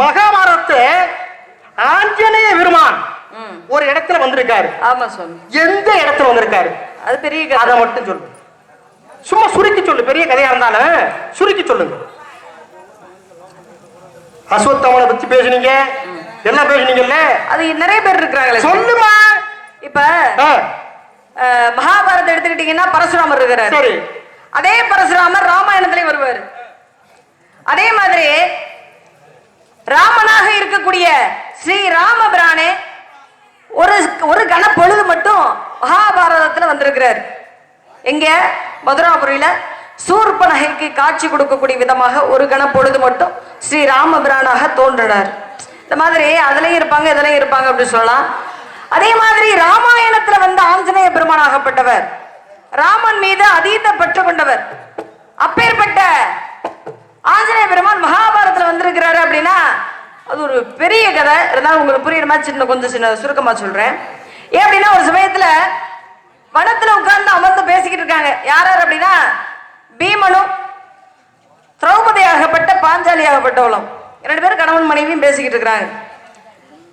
மகாபாரதத்தை ஆஞ்சநேய பெருமான் ஒரு இடத்துல வந்திருக்காரு. ஆமா சுவாமி. எந்த இடத்துல வந்திருக்காரு? அது பெரிய அதை கதை மட்டும் சொல்லு. சும்மா சுருக்கி சொல்லு பெரிய கதையா இருந்தாலும் சுருக்கி சொல்லுங்க. அஸ்வத்தாமனை பத்தி பேசுனீங்க. எல்லாம் பேசுனீங்கல்ல? அது நிறைய பேர் இருக்கிறாங்களே சொல்லுமா. இப்ப மகாபாரதம் எடுத்துக்கிட்டீங்கன்னா பரசுராமர் இருக்கிறார். அதே பரசுராமர் ராமாயணத்திலே வருவார். அதே மாதிரி ராமனாக இருக்கக்கூடிய ஸ்ரீ ராமபிரானே ஒரு ஒரு கன பொழுது மட்டும் மகாபாரதத்தில் வந்திருக்கிறார். எங்க? மதுராபுரியில. சூர்பனகைக்கு காட்சி கொடுக்கக்கூடிய விதமாக ஒரு கன பொழுது மட்டும் ஸ்ரீ ராமபிரானாக தோன்றினார். இந்த மாதிரி அதுலயும் இருப்பாங்க இதுலயும் இருப்பாங்க அப்படின்னு சொல்லலாம். அதே மாதிரி ராமாயணத்துல வந்து ஆஞ்சநேய பெருமானாகப்பட்டவர் ராமன் மீது அதீத பற்று கொண்டவர். அப்பேற்பட்ட ஆஞ்சநேய பெருமான் மகாபாரதத்துல வந்திருக்கிறாரு அப்படின்னா அது ஒரு பெரிய கதை. இருந்தாலும் உங்களுக்கு புரியுற மாதிரி சின்ன கொஞ்சம் சின்ன சுருக்கமா சொல்றேன். ஏன் அப்படின்னா ஒரு சமயத்துல வனத்துல உட்கார்ந்து அமர்ந்து பேசிக்கிட்டு இருக்காங்க. யார் யார் அப்படின்னா பீமனும் திரௌபதியாகப்பட்ட ஆகப்பட்ட பாஞ்சாலி ரெண்டு பேரும் கணவன் மனைவியும் பேசிக்கிட்டு இருக்கிறாங்க.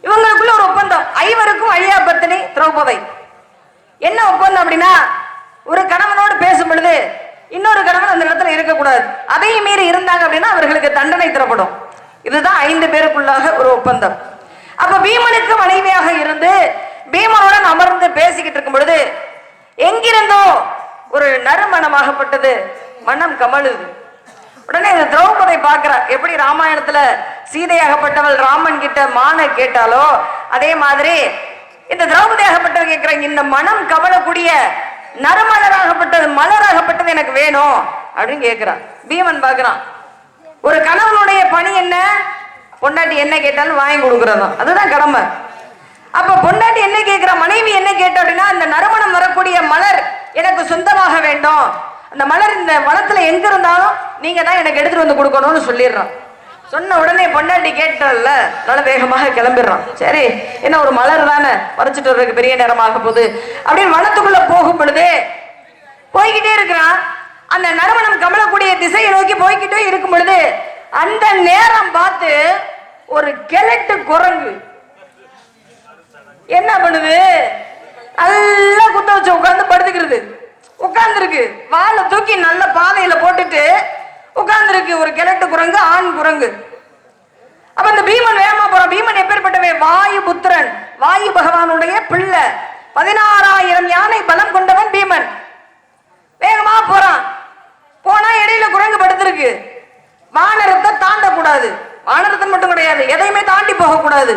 இவங்களுக்குள்ள ஒரு ஒப்பந்தம். ஐவருக்கும் ஐயா பத்தினி திரௌபதி. என்ன ஒப்பந்தம் அப்படின்னா ஒரு கணவனோடு பேசும் பொழுது இன்னொரு கணவன் அந்த இடத்துல இருக்கக்கூடாது. அதையும் மீறி இருந்தாங்க அப்படின்னா அவர்களுக்கு தண்டனை தரப்படும். இதுதான் ஐந்து பேருக்குள்ளாக ஒரு ஒப்பந்தம். அப்ப பீமனுக்கு மனைவியாக இருந்து பீமனுடன் அமர்ந்து பேசிக்கிட்டு இருக்கும் பொழுது எங்கிருந்தோ ஒரு நறுமணமாகப்பட்டது. மனம் கமழுது. உடனே இந்த திரௌபதி பார்க்கிறா எப்படி ராமாயணத்துல சீதையாகப்பட்டவள் ராமன் கிட்ட மான கேட்டாலோ அதே மாதிரி இந்த திரௌபதி கேட்கிறாங்க இந்த மனம் கமலக்கூடிய நறுமலராகப்பட்டது மலராகப்பட்டது எனக்கு வேணும் அப்படின்னு கேட்கிறான் பீமன் பார்க்குறான். ஒரு கணவனுடைய பணி என்ன? பொண்டாட்டி என்ன கேட்டாலும் வாங்கி கொடுக்குறதும் அதுதான் கடமை. அப்ப பொண்டாட்டி என்ன கேட்கிற மனைவி என்ன கேட்ட அப்படின்னா அந்த நறுமணம் வரக்கூடிய மலர் எனக்கு சொந்தமாக வேண்டும். அந்த மலர் இந்த வளத்துல எங்க இருந்தாலும் நீங்க தான் எனக்கு எடுத்துட்டு வந்து கொடுக்கணும்னு சொல்லிடுறான். சொன்ன உடனே பொண்டாட்டி கேட்டல நல்ல வேகமாக கிளம்பிடுறான். சரி என்ன ஒரு மலர் தானே? பறிச்சுட்டு வர்றதுக்கு பெரிய நேரமாக போகுது. அப்படின்னு வனத்துக்குள்ள போகும் பொழுது போய்கிட்டே இருக்கிறான். அந்த நறுமணம் கமலக்கூடிய திசையை நோக்கி போய்கிட்டே இருக்கும் பொழுது அந்த நேரம் பார்த்து ஒரு கிழட்டு குரங்கு. என்ன பண்ணுது? நல்லா குத்த வச்சு உட்காந்து படுத்துக்கிறது. உட்காந்துருக்கு வாழை தூக்கி நல்ல பாதையில போட்டுட்டு உட்கார்ந்துருக்கு. ஒரு கிழட்டு குரங்கு ஆண் குரங்கு. அப்ப இந்த பீமன் வேகமா போறான். பீமன் எப்பேற்பட்டவன் வாயு புத்திரன். வாயு பகவானுடைய பிள்ளை. பதினாறாயிரம் யானை பலம் கொண்டவன் பீமன். வேகமா போறான். போனா இடையில குரங்கு படுத்திருக்கு. வானரத்தை தாண்டக்கூடாது. வானரத்தை மட்டும் கிடையாது. எதையுமே தாண்டி போக கூடாது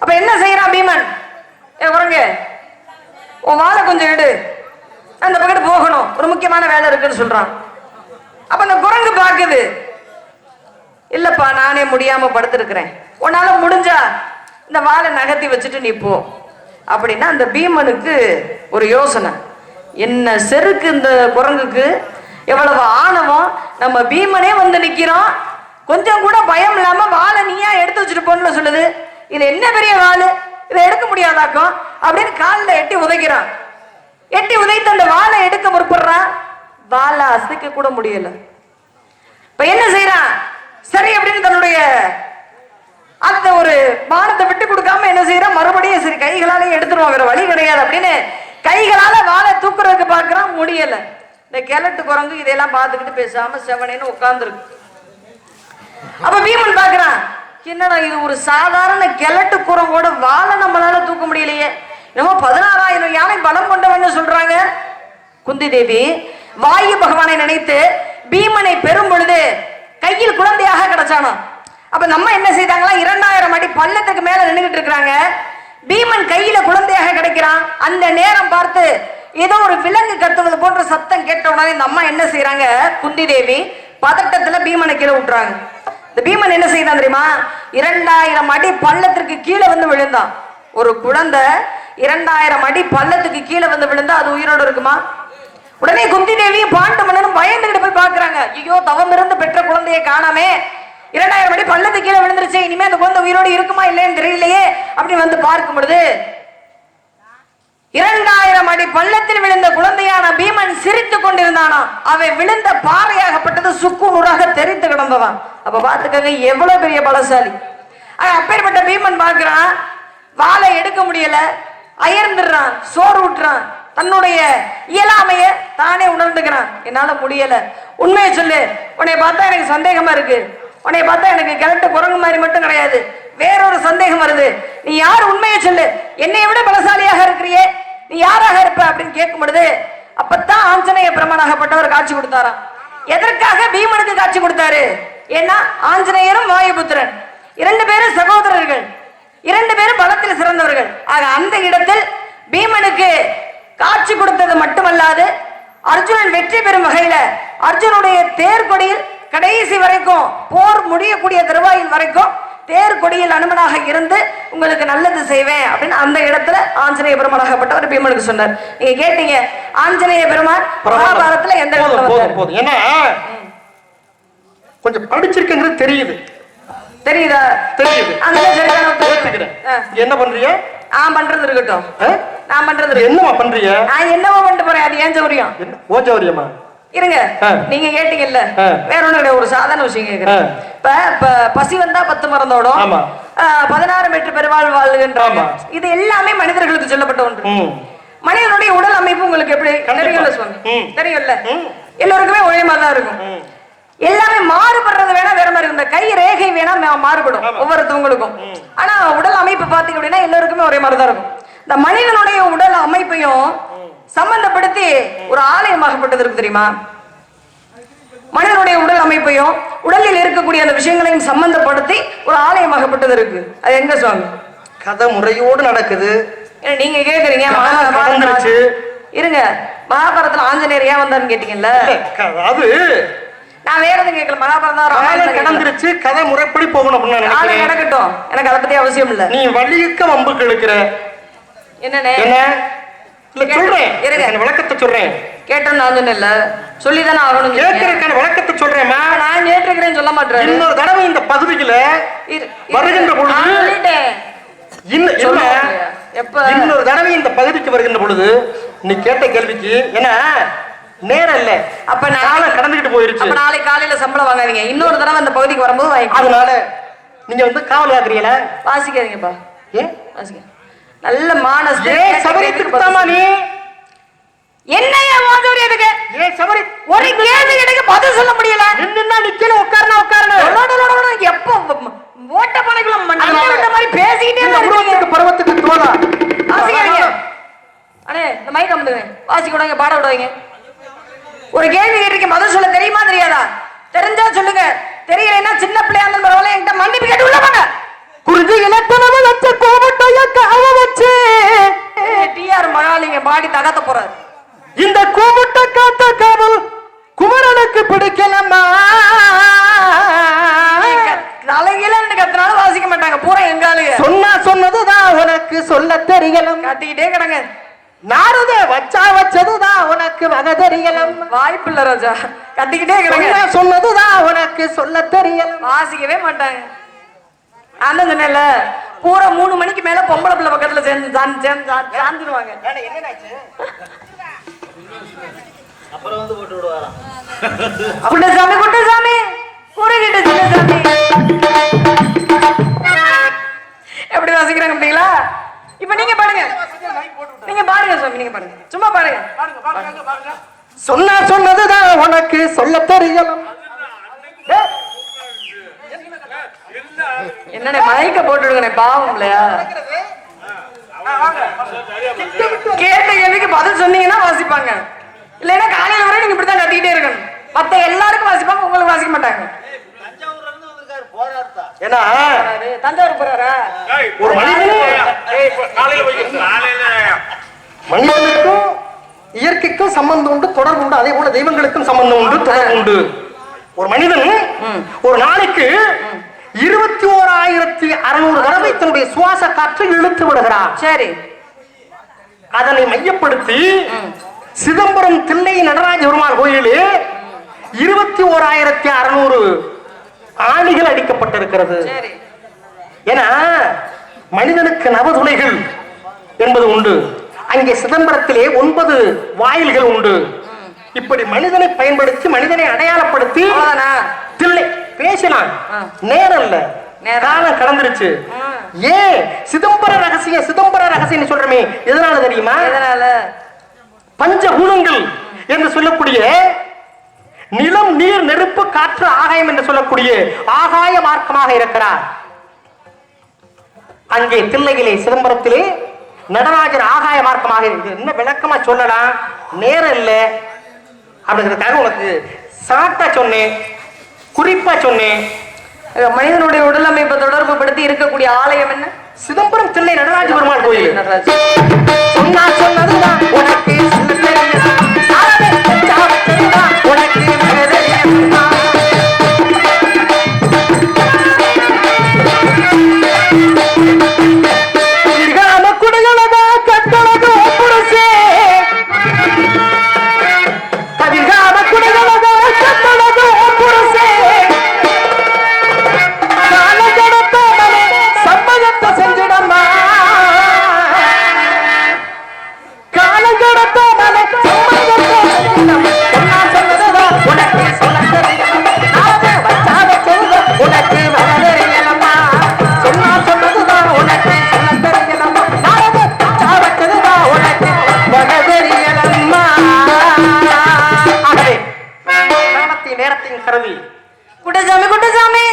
அப்ப என்ன செய்யறான் பீமன்? ஏ குரங்கு உன் வாழை கொஞ்சம் எடு அந்த பக்கத்து போகணும். ஒரு முக்கியமான வேலை இருக்குன்னு சொல்றான். அப்ப அந்த குரங்கு பாக்குது இல்லப்பா நானே முடியாம படுத்திருக்கிறேன். உன்னால முடிஞ்சா இந்த வாழை நகர்த்தி வச்சுட்டு நீ போ. அப்படின்னா அந்த பீமனுக்கு ஒரு யோசனை. என்ன செருக்கு இந்த குரங்குக்கு? எவ்வளவு ஆணவம். நம்ம பீமனே வந்து நிக்கிறோம். கொஞ்சம் கூட பயம் இல்லாம வாழை நீயா எடுத்து வச்சுட்டு போன்னு சொல்லுது. இது என்ன பெரிய வாள்? இதை எடுக்க முடியாதாக்கும்? அப்படின்னு காலில் எட்டி உதைக்கிறான். எட்டி உதைத்து அந்த வாழை எடுக்க முற்படுறான். வாழை அசைக்க கூட முடியல. இப்ப என்ன செய்யறான் சரி அப்படின்னு தன்னுடைய அந்த ஒரு பானத்தை விட்டு கொடுக்காம என்ன செய்யறான் மறுபடியும் சரி கைகளாலே எடுத்துருவான் வேற வழி கிடையாது அப்படின்னு கைகளால வாழை தூக்குறதுக்கு பாக்குறான் முடியல. இந்த கிழட்டு குரங்கு இதெல்லாம் பார்த்துக்கிட்டு பேசாம செவனேன்னு உட்காந்துருக்கு அப்ப பீமன் பாக்குறான் என்னடா இது ஒரு சாதாரண கிழட்டு குரங்கோட வாழை நம்மளால தூக்க முடியலையே. என்னமோ பதினாறாயிரம் யானை பலம் கொண்டவன்னு சொல்றாங்க. குந்தி தேவி வாயு பகவானை நினைத்து பீமனை பெறும் பொழுது கையில் குழந்தையாக கிடைச்சானோ அப்ப நம்ம என்ன செய்தாங்களா இரண்டாயிரம் அடி பள்ளத்துக்கு மேல நின்றுகிட்டு இருக்கிறாங்க. பீமன் கையில குழந்தையாக கிடைக்கிறான். அந்த நேரம் பார்த்து ஏதோ ஒரு விலங்கு கத்துவது போன்ற சத்தம் கேட்ட உடனே இந்த அம்மா என்ன செய்யறாங்க குந்தி தேவி பதட்டத்துல பீமனை கீழே விட்டுறாங்க. இந்த பீமன் என்ன செய்தான் தெரியுமா? இரண்டாயிரம் அடி பள்ளத்திற்கு கீழே வந்து விழுந்தான். ஒரு குழந்தை இரண்டாயிரம் அடி பள்ளத்துக்கு கீழே வந்து விழுந்தா அது உயிரோடு இருக்குமா? உடனே குந்தி தேவியும் பாண்டு மன்னனும் பயந்துகிட்டு போய் பாக்குறாங்க ஐயோ தவம் இருந்து பெற்ற குழந்தையை காணாமே. இரண்டாயிரம் அடி பள்ளத்துக்கு கீழே விழுந்துருச்சு. இனிமே அந்த குழந்தை உயிரோடு இருக்குமா இல்லைன்னு தெரியலையே. அப்படி வந்து பார்க்கும் பொழுது இரண்டாயிரம் அடி பள்ளத்தில் விழுந்த குழந்தையான பீமன் சிரித்துக் கொண்டிருந்தானாம் அவை விழுந்த பாறையாகப்பட்டது சுக்கு நூறாக தெரித்து கிடந்ததாம். அப்ப பாத்துக்கங்க எவ்வளவு பெரிய பலசாலி. அப்பேற்பட்ட பீமன் பார்க்கிறான். வாளை எடுக்க முடியல. அயர்ந்துடுறான். சோறு விட்டுறான் தன்னுடைய இயலாமைய தானே உணர்ந்துக்கிறான். என்னால முடியல. உண்மையை சொல்லு. உன்னை பார்த்தா எனக்கு சந்தேகமா இருக்கு. உன்னை பார்த்தா எனக்கு கிழட்டு குரங்கு மாதிரி மட்டும் கிடையாது. வேறொரு சந்தேகம் வருது. நீ யார் உண்மையை சொல்லு. என்னை விட பலசாலியாக இருக்கிறியே. நீ யாராக இருப்ப அப்படின்னு கேட்கும் பொழுது அப்பத்தான் ஆஞ்சநேய பிரம்மனாகப்பட்டவர் காட்சி கொடுத்தாராம். எதற்காக பீமனுக்கு காட்சி கொடுத்தாரு? ஏன்னா ஆஞ்சநேயரும் வாயுபுத்திரன். இரண்டு பேரும் சகோதரர்கள். இரண்டு பேரும் பலத்தில் சிறந்தவர்கள். ஆக அந்த இடத்தில் பீமனுக்கு காட்சி கொடுத்தது மட்டுமல்லாது அர்ஜுனன் வெற்றி பெறும் வகையில அர்ஜுனுடைய தேர்கொடியில் கடைசி வரைக்கும் போர் முடியக்கூடிய தருவாயில் வரைக்கும் தேர் கொடியில் அனுமனாக இருந்து உங்களுக்கு நல்லது செய்வேன் அப்படின்னு அந்த இடத்துல ஆஞ்சநேய பெருமானாகப்பட்டவர் பீமனுக்கு சொன்னார். நீங்க கேட்டீங்க ஆஞ்சநேய பெருமான் மகாபாரதத்துல எந்த போதும் ஏன்னா கொஞ்சம் படிச்சிருக்கங்கிறது தெரியுது. தெரியுதா? தெரியுது. ஆ. என்ன பண்றீங்க? நான் பண்றது இருக்கட்டும். ஆ? நான் பண்றது. என்னம்மா பண்றீங்க நான் என்னவோ பண்ணிட்டு போறேன் அது ஏன் சௌரியம் என்ன ஓஜவரியம்மா இருங்க. நீங்க கேட்டீங்கல்ல. வேற ஒண்ணு கிடையாது ஒரு சாதாரண விஷயம் கேக்குறேன். இப்ப பசி வந்தா பத்து மறந்தோடும் ஆமா. பதினாறு மீட்டர் பெருவாழ் வாழ்கின்றாங்க. இது எல்லாமே மனிதர்களுக்கு சொல்லப்பட்ட ஒன்று மனிதனுடைய உடல் அமைப்பு உங்களுக்கு எப்படி. தெரியும்ல சுவாமி. தெரியும்ல. எல்லோருக்குமே ஒரே மாதிரி தான் இருக்கும். எல்லாமே மாறுபடுறது வேணா வேற மாதிரி இந்த கை ரேகை வேணா மாறுபடும். ஒவ்வொருத்தவங்களுக்கும் ஆனா உடல் அமைப்பு பாத்தீங்க அப்படின்னா எல்லாருக்குமே ஒரே மாதிரி தான் இருக்கும் இந்த மனிதனுடைய உடல் அமைப்பையும் சம்பந்தப்படுத்தி ஒரு ஆலயமாகப்பட்டது இருக்கு தெரியுமா? மனிதனுடைய உடல் அமைப்பையும் உடலில் இருக்கக்கூடிய அந்த விஷயங்களையும் சம்பந்தப்படுத்தி ஒரு ஆலயமாகப்பட்டது இருக்கு அது எங்க சுவாமி? கதை முறையோடு நடக்குது நீங்க கேக்குறீங்க. இருங்க. மகாபாரதத்துல ஆஞ்சநேயர் ஏன் வந்தாருன்னு கேட்டீங்கல்ல? அது நான் வேற எதுவும் கேட்கல மகாபாரதம். கடந்துருச்சு. கதை முறைப்படி போகணும் அப்படின்னு நான் நினைக்கிறேன். கிடக்கட்டும் எனக்கு அதை பத்தி அவசியம் இல்ல நீ வள்ளிக்க வம்புக்கு இழுக்கிற என்னண்ணே? என்ன இல்ல சொல்றேன். இந்த விளக்கத்தை சொல்றேன். கேட்டேன் நான் சொன்னேன்ல. சொல்லிதானே ஆகணும் சொன்னீங்க. கேட்கறதுக்கான விளக்கத்தை சொல்றேம்மா. நான் கேட்டிருக்கிறேன்னு சொல்ல மாட்டேன். இன்னொரு தடவை இந்த பகுதியில வருகின்ற பொழுது இன்னும். எப்ப? இன்னொரு தடவை இந்த பகுதிக்கு வருகின்ற பொழுது நீ கேட்ட கேள்விக்கு ஏன்னா நேரம் இல்ல. அப்ப காலம் கடந்துகிட்டு போயிருச்சு. அப்ப நாளைக்கு காலையில சம்பளம் வாங்காதீங்க. இன்னொரு தடவை அந்த பகுதிக்கு வரும்போது வாங்கி அதனால நீங்க வந்து காவல் காக்குறீங்களா வாசிக்காதீங்கப்பா. ஏன்? வாசிக்க. நல்ல மானஸ் ஏன் சபரித்துக்கு தாமா நீ? என்னையா வாதவரி எதுக்கு ஏன் சபரி ஒரு கேள்வி எனக்கு பதில் சொல்ல முடியல. நின்னா நிக்கணும் உட்காரணும் உட்காரணும் எப்போ ஓட்ட பணைக்குள்ள இந்த மாதிரி பேசிக்கிட்டே. உருவத்துக்கு பருவத்துக்கு தோதா வாசிக்காதீங்க அண்ணே இந்த மைக் அமுதுங்க வாசிக்க விடாங்க பாட விடாதீங்க. ஒரு கேள்வி கேட்டிருக்கேன் பதில் சொல்ல தெரியுமா தெரியாதா? தெரிஞ்சா சொல்லுங்க. தெரியலைன்னா சின்ன பிள்ளையா இருந்தாலும் பரவாயில்ல என்கிட்ட மன்னிப்பு கேட்டு உள்ள போங்க. இலக்கணம் வச்ச கோவட்டைய காவ வச்சு. டிஆர் மகாலிங்க பாடி தகத்த போறாரு. இந்த கூமுட்ட காத்த காவல் குமரனுக்கு பிடிக்கலம்மா. தலையில கத்துனாலும் வாசிக்க மாட்டாங்க. பூரா எங்க ஆளுங்க? சொன்னா சொன்னதுதான் உனக்கு சொல்ல தெரியலம் கத்திக்கிட்டே கிடங்க. நாரத வச்சா வச்சதுதான் உனக்கு வக தெரியலம் வாய்ப்பு இல்ல ராஜா. கத்திக்கிட்டே கிடங்க. சொன்னா சொன்னதுதான் உனக்கு சொல்ல தெரியலம் வாசிக்கவே மாட்டாங்க. தான் சொன்னேன்ல பூரா மூணு மணிக்கு மேல பொம்பளை பிள்ளை பக்கத்துல சேர்ந்து சாந்து சேர்ந்து சா- சாந்துருவாங்க குண்டசாமி குண்டசாமி. குறுகிட்ட சின்னசாமி எப்படி வாசிக்கிறாங்க அப்படிங்களா? இப்ப நீங்க பாடுங்க. நீங்க பாடுங்க சுவாமி நீங்க பாடுங்க. சும்மா பாடுங்க. சொன்னா சொன்னதுதான் உனக்கு சொல்ல தெரியலம் என்னண்ணே மயக்க போட்டு விடுங்கண்ணே பாவம் இல்லையா? கேட்ட கேள்விக்கு பதில் சொன்னீங்கன்னா வாசிப்பாங்க. இல்லைன்னா காலையில வரை நீங்க இப்படித்தான் கத்திக்கிட்டே இருக்கணும். மத்த எல்லாருக்கும் வாசிப்பாங்க உங்களுக்கு வாசிக்க மாட்டாங்க. ஏன்னா போறாரு, தஞ்சாவூர் போறாரா? ஒரு மனிதனும் மனிதனுக்கும் இயற்கைக்கும் சம்பந்தம் உண்டு தொடர்பு உண்டு. அதே போல தெய்வங்களுக்கும் சம்பந்தம் உண்டு தொடர்பு உண்டு. ஒரு மனிதன் ஒரு நாளைக்கு இருபத்தி ஓராயிரத்தி அறுநூறு தடவை தன்னுடைய சுவாச காற்றை இழுத்து விடுகிறான். சரி. அதனை மையப்படுத்தி சிதம்பரம் தில்லை நடராஜ பெருமாள் கோயிலில் இருபத்தி ஓராயிரத்தி அறுநூறு ஆணிகள் அடிக்கப்பட்டிருக்கிறது. சரி. ஏன்னா மனிதனுக்கு நவதுளைகள் என்பது உண்டு. அங்கே சிதம்பரத்திலே ஒன்பது வாயில்கள் உண்டு. இப்படி மனிதனை பயன்படுத்தி மனிதனை அடையாளப்படுத்தி தில்லை பேசலாம் ஆ. நேரம் இல்ல. காலம் கடந்துருச்சு. ஏன் சிதம்பர ரகசியம் சிதம்பர ரகசியம் சொல்றமே எதனால தெரியுமா? எதனால? பஞ்சபூதங்கள் என்று சொல்லக்கூடிய நிலம் நீர் நெருப்பு காற்று ஆகாயம் என்று சொல்லக்கூடிய ஆகாய மார்க்கமாக இருக்கிறார். அங்கே தில்லையிலே சிதம்பரத்திலே நடராஜர் ஆகாய மார்க்கமாக இருக்கு. என்ன விளக்கமா சொல்லலாம்? நேரம் இல்லை. அப்படிங்கிறதுக்காக உனக்கு சாட்டா சொன்னேன். குறிப்பா சொன்னேன் மனிதனுடைய உடல் அமைப்பை தொடர்பு படுத்தி இருக்கக்கூடிய ஆலயம் என்ன? சிதம்பரம் தில்லை நடராஜ பெருமாள் கோயில். நடராஜ். சொன்னா சொன்னதுதான். உனக்கு கரவி. குட்டசாமி குட்டசாமி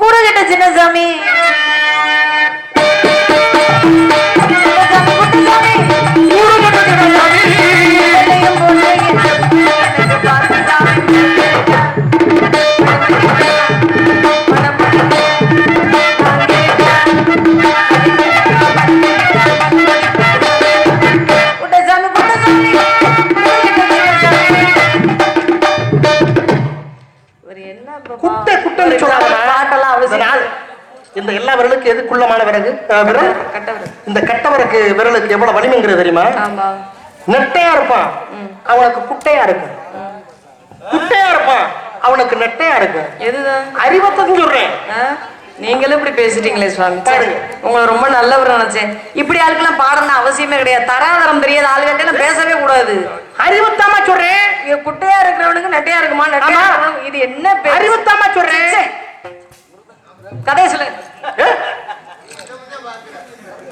கூட கிட்ட சின்னசாமி. Thank you. குட்டை குட்டைன்னு சொல்லாம இந்த அவசியம் இந்த எல்லா விரலுக்கு எது குள்ளமான விறகு? விரல்? இந்த கட்டவருக்கு விரலுக்கு எவ்வளவு வலிமைங்கிறது தெரியுமா? நெட்டையா இருப்பான். அவனுக்கு குட்டையா இருக்கும். குட்டையா இருப்பான். அவனுக்கு நெட்டையா இருக்கும். அறிவத்தையும் சொல்றேன்? நீங்களும் இப்படி பேசிட்டீங்களே சுவாமி. உங்களை ரொம்ப நல்லவர் நினைச்சேன். இப்படி ஆளுக்கெல்லாம் பாடணும் அவசியமே கிடையாது. தராதரம் தெரியாத ஆளுகிட்ட பேசவே கூடாது. அறிவுத்தாமா சொல்றேன். குட்டையா இருக்கிறவனுக்கு நெட்டையா இருக்குமா? நெட்டையா இது என்ன? அறிவுத்தாமா சொல்றேன். சே. கதையை சொல்லுங்க. ஏ?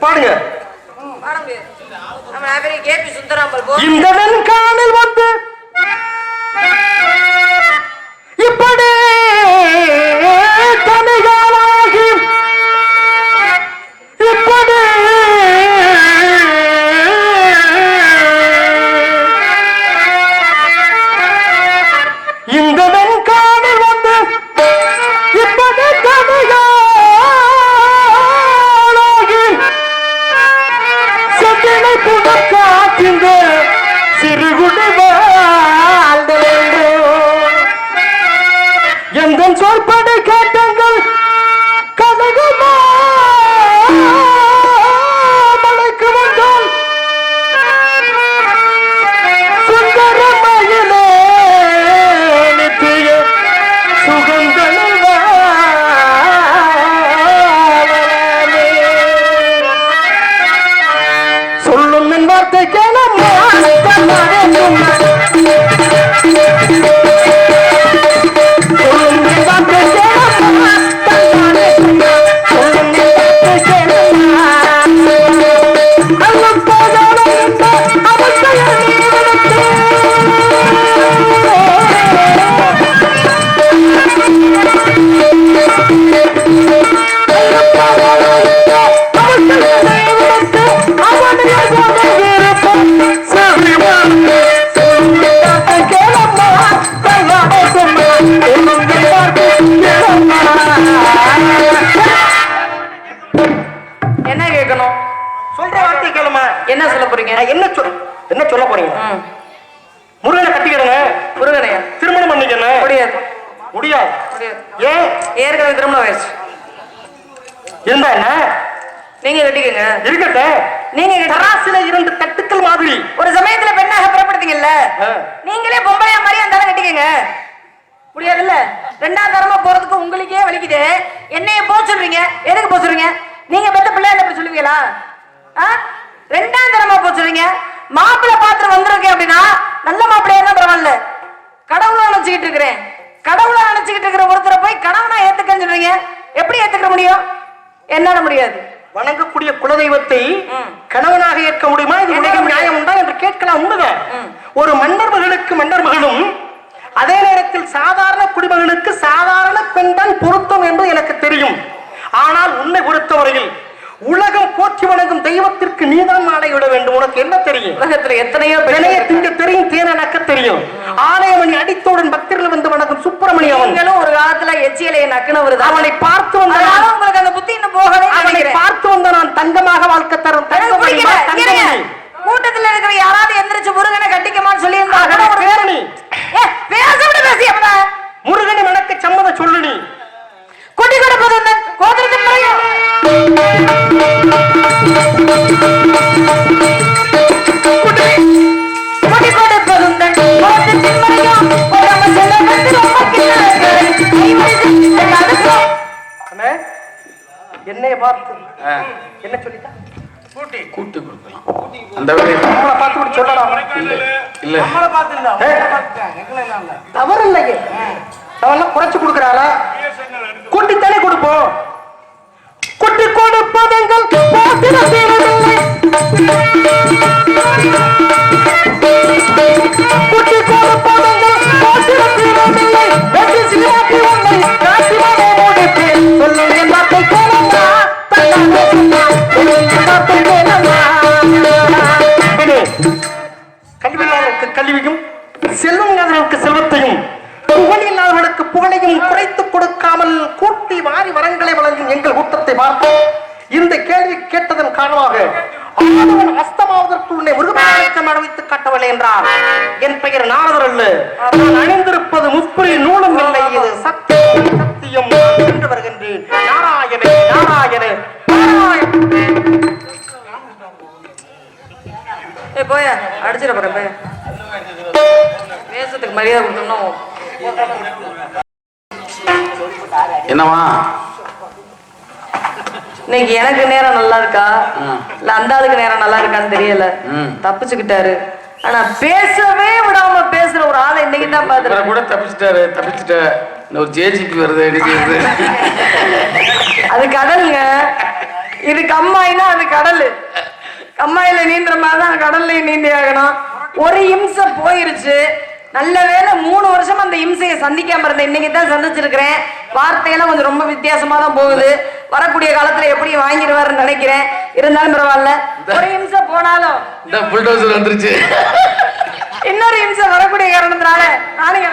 பாடுங்க. பாட முடியாது. நம்ம கேபி சுந்தராம்பல் போ இந்த சொற்படி கேட்டங்கள் கனகமா மலைக்கு வந்தால் சுந்தரமயிலே நித்திய சுகந்தனில் வாழலாமே. சொல்லும் என் வார்த்தை கேளம்மா முடியாது. முடியாது. முடியாது. ஏன்? ஏற்கனவே திருமணம் வயசு இருந்தா என்ன? நீங்க கட்டிக்கங்க. நீங்க தராசில இரண்டு தட்டுக்கள் மாதிரி. ஒரு சமயத்துல பெண்ணாக புறப்படுத்தீங்கல்ல. நீங்களே பொம்பளையா மாதிரி அந்த கட்டிக்கங்க. முடியாதுல்ல? ரெண்டாம் தரமா போறதுக்கு உங்களுக்கே வலிக்குது. என்னைய போக சொல்றீங்க? எதுக்கு போக சொல்றீங்க? நீங்க பெத்த பிள்ளை அப்படி சொல்லுவீங்களா? ரெண்டாம் தரமா போக சொல்றீங்க. மாப்பிள்ளை பாத்திரம் வந்திருக்கேன் அப்படின்னா நல்ல மாப்பிள்ளையா இருந்தா பரவாயில்ல. கடவுளை நினைச்சுக்கிட்டு இருக்கிறேன் கடவுளை நினைச்சுக்கிட்டு இருக்கிற ஒருத்தரை போய் கணவனா ஏத்துக்கன்னு சொல்றீங்க. எப்படி ஏத்துக்க முடியும்? என்னால முடியாது. வணங்கக்கூடிய குலதெய்வத்தை. கணவனாக ஏற்க முடியுமா? இது முடியாது. நியாயம் உண்டா என்று கேட்கலாம் உண்மைதான். ஒரு மன்னர் மகளுக்கு மன்னர் மகளும் அதே நேரத்தில் சாதாரண குடிமகளுக்கு சாதாரண பெண் தான் பொருத்தம் என்று எனக்கு தெரியும். ஆனால் உன்னை பொறுத்தவரையில் உலகம் போற்றி வணங்கும் தெய்வத்திற்கு நீதான் ஆணை விட வேண்டும். உனக்கு என்ன தெரியும்? உலகத்துல எத்தனையோ பெண்கள் திங்க தெரியும் தேன நக்க தெரியும். ஆலயமணி அடித்தோடன் பக்தர்கள் வந்து வணங்கும் சுப்பிரமணியம் நீங்களும் ஒரு காலத்துல எச்சியலையை நக்குனவர் அவனை பார்த்து வந்த உங்களுக்கு அந்த புத்தி இன்னும் போகவே அவனை பார்த்து வந்த நான் தங்கமாக வாழ்க்கை தரும். கூட்டத்துல இருக்கிற யாராவது எந்திரிச்சு நம்மளை பார்த்து இப்படி சொல்லலாம் இல்ல இல்ல. தவறு இல்லையே. அவெல்லாம் குறைச்சு கொடுக்கறாளா கூட்டித்தானே கொடுப்போம். குட்டி கொடுப்பதெங்கள் பாத்திரத்திலே. கல்வியும் செல்வம் இல்லாதவர்களுக்கு செல்வத்தையும் புகழ் இல்லாதவர்களுக்கு புகழையும் குறைத்து கொடுக்காமல் கூட்டி வாரி வரங்களை வழங்கும் எங்கள் கூட்டத்தை பார்த்து இந்த கேள்வி கேட்டதன் காரணமாக நடவித்து காட்டவில்லை என்றார். என் பெயர் நாரதர் அல்ல. நான் அணிந்திருப்பது முப்புரி நூலும் இல்லை. இது சத்தியம் சத்தியம் வருகின்றேன். நாராயணே நாராயணே நாராயண. போய அடிச்சிட போறேன் மரியாதை கொடுத்தோம்னா என்னவா இன்னைக்கு எனக்கு நேரம் நல்லா இருக்கா. இல்ல அந்த ஆளுக்கு நேரம் நல்லா இருக்கான்னு தெரியல. தப்பிச்சுக்கிட்டாரு. ஆனா பேசவே விடாம பேசுற ஒரு ஆளை இன்னைக்கு தான் பாத்துறேன் கூட தப்பிச்சிட்டாரு தப்பிச்சிட்ட. ஒரு ஜேஜிபி வருது செய்யுது அது கடலுங்க. இது கம்மாயினா அது கடல். கம்மாயில நீந்துற மாதிரி தான் கடல்லையும் நீந்தி ஆகணும் ஒரு இம்சை போயிருச்சு. நல்ல வேலை மூணு வருஷம் அந்த இம்சையை சந்திக்காம இருந்த இன்னைக்கு தான் சந்திச்சிருக்கிறேன். வார்த்தையெல்லாம் கொஞ்சம் ரொம்ப வித்தியாசமா தான் போகுது. வரக்கூடிய காலத்துல எப்படி வாங்கிடுவாருன்னு நினைக்கிறேன். இருந்தாலும் பரவாயில்ல. ஒரு இம்சை போனாலும். வந்துருச்சு. இன்னொரு இம்சை வரக்கூடிய காரணத்தினால நாளைக்கு